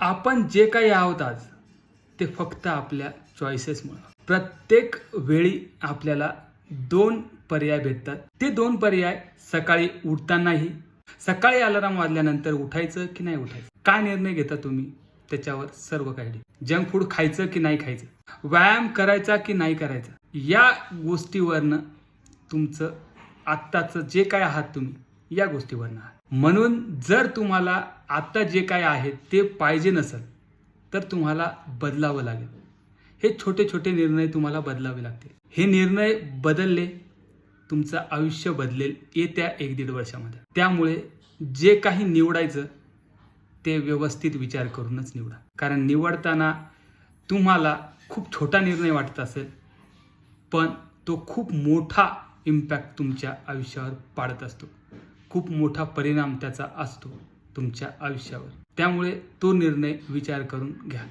आपण जे काही आहोत आज ते फक्त आपल्या चॉईसेसमुळं प्रत्येक वेळी आपल्याला दोन पर्याय भेटतात. ते दोन पर्याय सकाळी उठतानाही सकाळी अलाराम वाजल्यानंतर उठायचं की नाही उठायचं? काय निर्णय घेता तुम्ही? त्याच्यावर सर्व काही. जंक फूड खायचं की नाही खायचं? व्यायाम करायचा की नाही करायचा? या गोष्टीवरनं तुमचं आत्ताचं जे काय आहात तुम्ही या गोष्टीवरनं आहात. म्हणून जर तुम्हाला आत्ता जे काय आहे ते पाहिजे नसेल तर तुम्हाला बदलावं लागेल. हे छोटे छोटे निर्णय तुम्हाला बदलावे लागतील. हे निर्णय बदलले तुमचं आयुष्य बदलेल येत्या एक दीड वर्षामध्ये. त्यामुळे जे काही निवडायचं ते व्यवस्थित विचार करूनच निवडा. कारण निवडताना तुम्हाला खूप छोटा निर्णय वाटत असेल पण तो खूप मोठा इम्पॅक्ट तुमच्या आयुष्यावर पाडत असतो. खूप मोठा परिणाम त्याचा असतो. तुमच्या आयुष्यावर. त्यामुळे तो निर्णय विचार करून घ्या.